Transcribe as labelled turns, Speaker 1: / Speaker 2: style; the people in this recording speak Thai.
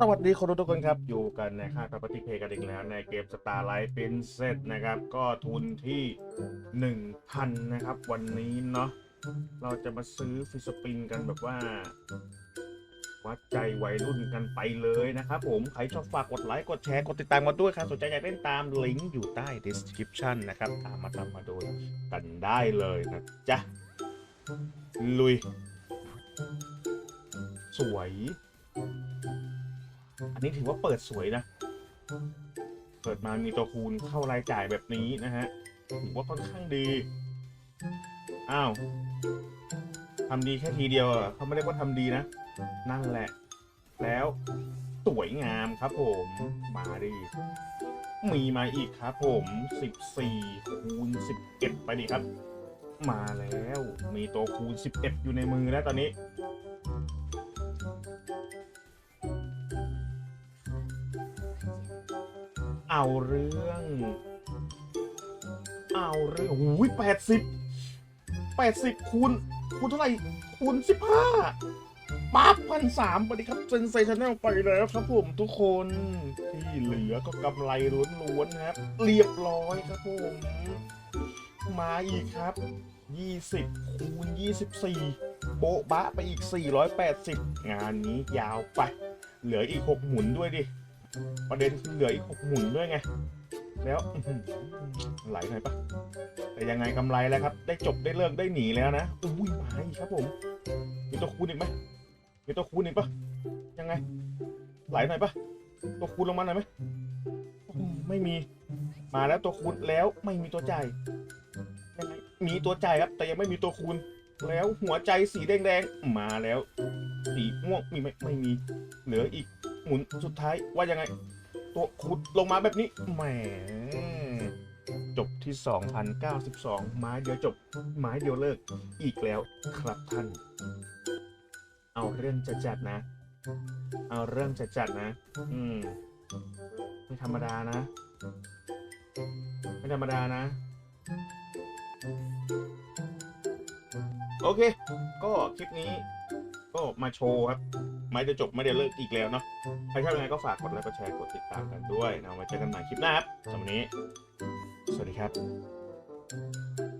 Speaker 1: สวัสดีคนทุกคนครับ อยู่กันในค่ายกับปฏิเพกันอีกแล้วในเกม Starlight Princess นะครับ ก็ทุนที่ 1,000 นะครับ วันนี้เนาะเราจะมาซื้อฟิสปินกันแบบว่า วัดใจวัยรุ่นกันไปเลยนะครับผม ใครชอบฝากกดไลค์ กดแชร์ กดติดตามมาด้วยครับสนใจอยากเล่นตามลิงก์อยู่ใต้ description นะครับ ตามมาตามมาดูกันได้เลยนะจ๊ะ ลุย สวย อันนี้ถือว่าเปิดสวยนะ เปิดมามีตัวคูณเข้ารายจ่ายแบบนี้นะฮะถือว่าค่อนข้างดี อ้าวทำดีแค่ทีเดียวเหรอเขาไม่เรียกว่าทำดีนะ นั่นแหละ แล้วสวยงามครับผม มาดิมีมาอีกครับผม 14 คูณ 11 ไปดิครับ มาแล้ว มีตัวคูณ 11 อยู่ในมือแล้วตอนนี้ เอาเรื่อง เอาเรื่องโอ้ยแปดสิบแปดสิบคูณคูณเท่าไหร่คูณสิบห้าปั๊บพันสามไปดิครับเซนเซชันแนลไปแล้วครับผมทุกคนที่เหลือก็กำไรล้วนๆครับ เรียบร้อยครับผม มาอีกครับ 20 คูณ 24 โบ๊ะบะไปอีก 480 งานนี้ยาวไป เหลืออีก 6 หมุนด้วยดิ ประเด็นคือเหลืออีก6หมุนด้วยไง แล้วอื้อหือไหลหน่อยปะแต่ยังไงกำไรแล้วครับ ได้จบได้เลิกได้หนีแล้วนะอุ้ยมาอีกครับผม มีตัวคูณอีกไหมมีตัวคูณอีกปะยังไง ไหลหน่อยปะตัวคูณลงมาหน่อยไหมไม่มีมาแล้วตัวคูณแล้วไม่มีตัวจ่ายยังไงมีตัวจ่ายครับ แต่ยังไม่มีตัวคูณแล้วหัวใจสีแดงๆมาแล้ว สีม่วงมีไหมไม่มี เหลืออีก หมุนสุดท้ายว่ายังไง ตัวขุดลงมาแบบนี้แหมจบที่ 2,092 ไม้เดียวจบ ไม้เดียวเลิก อีกแล้วครับท่าน เอาเรื่องจะจัดนะ เอาเรื่องจะจัดนะ อืม ไม่ธรรมดานะ ไม่ธรรมดานะ โอเค ก็คลิปนี้ ก็มาโชว์ครับไม่จะจบไม่ได้เลิกอีกแล้วเนาะใครชอบยังไงก็ฝากกดไลค์กดแชร์กดติดตามกันด้วยนะไว้เจอกันใหม่คลิปหน้าครับสำหรับวันนี้ สวัสดีครับ